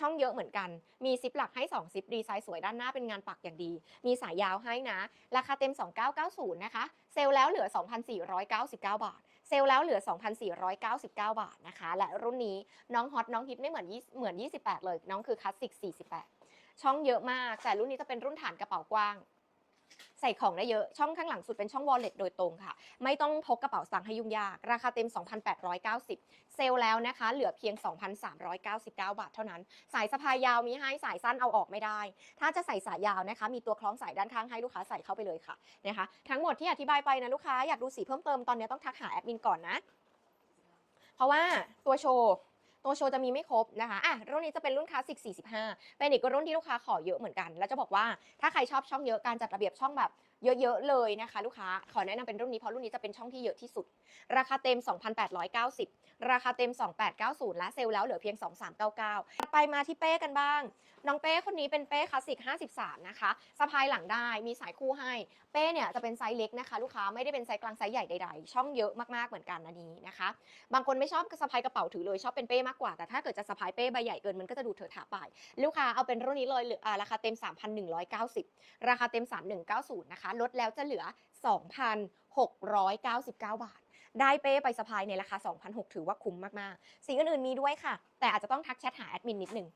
ช่องเยอะเหมือนกัน มีซิปหลักให้ 2 ซิปดีไซน์สวยด้านหน้าเป็นงานปักอย่างดี มีสายยาวให้นะ ราคาเต็ม 2990 นะคะ เซลแล้วเหลือ 2,499 บาท เซลแล้วเหลือ 2,499 บาทนะคะ และรุ่นนี้น้องฮอตน้องฮิตไม่เหมือนเหมือน 28 เลย น้องคือคลาสสิก 48 ช่องเยอะมาก แต่รุ่นนี้จะเป็นรุ่นฐานกระเป๋ากว้าง ใส่ของได้เยอะช่องข้างหลังสุดเป็นช่อง wallet โดยตรงค่ะ ไม่ต้องพกกระเป๋าสตางค์ให้ยุ่งยาก ราคาเต็ม 2,890 เซลแล้วนะคะ เหลือเพียง 2,399 บาทเท่านั้น สายสะพายยาวมีให้สายสั้นเอาออกไม่ได้ ถ้าจะใส่สายยาวนะคะ มีตัวคล้องสายด้านข้างให้ลูกค้าใส่เข้าไปเลยค่ะนะคะ ทั้งหมดที่อธิบายไปนะลูกค้าอยากดูสีเพิ่มเติมตอนนี้ต้องทักหาแอดมินก่อนนะ เพราะว่าตัวโชว์ ตัวโชว์จะมีไม่ครบนะคะอะรุ่นนี้จะเป็นรุ่นคลาสสิก 45 เป็นอีกรุ่นที่ลูกค้าขอเยอะเหมือนกัน แล้วจะบอกว่าถ้าใครชอบช่องเยอะการจัดระเบียบช่องแบบ เยอะๆเลยนะคะ ลูกค้าขอแนะนำเป็นรุ่นนี้เพราะรุ่นนี้จะเป็นช่องที่เยอะที่สุด ราคาเต็ม 2,890 ราคาเต็ม 2890 และเซลล์แล้วเหลือเพียง 2399ไปมาที่เป้กันบ้าง น้องเป้คนนี้เป็นเป้คลาสสิก 53 นะคะสะพายหลังได้มีสายคู่ให้ เป้เนี่ยจะเป็นไซส์เล็กนะคะ ลูกค้าไม่ได้เป็นไซส์กลางไซส์ใหญ่ใดๆ ช่องเยอะมากๆเหมือนกันอันนี้นะคะ บางคนไม่ชอบสะพายกระเป๋าถือเลยชอบเป็นเป้มากกว่าแต่ถ้าเกิดจะสะพายเป้ใบใหญ่เกินมันก็จะดูเถอะถาไปลูกค้าเอาเป็นรุ่นนี้เลยราคาเต็ม 3,190 ราคาเต็ม 3190 นะคะลดแล้วจะเหลือ 2,699 บาท ได้เป้ไปสะพายในราคา 2,600 ถือว่าคุ้มมาก ๆ สีอื่น ๆ มีด้วยค่ะ แต่อาจจะต้องทักแชทหาแอดมินนิดนึง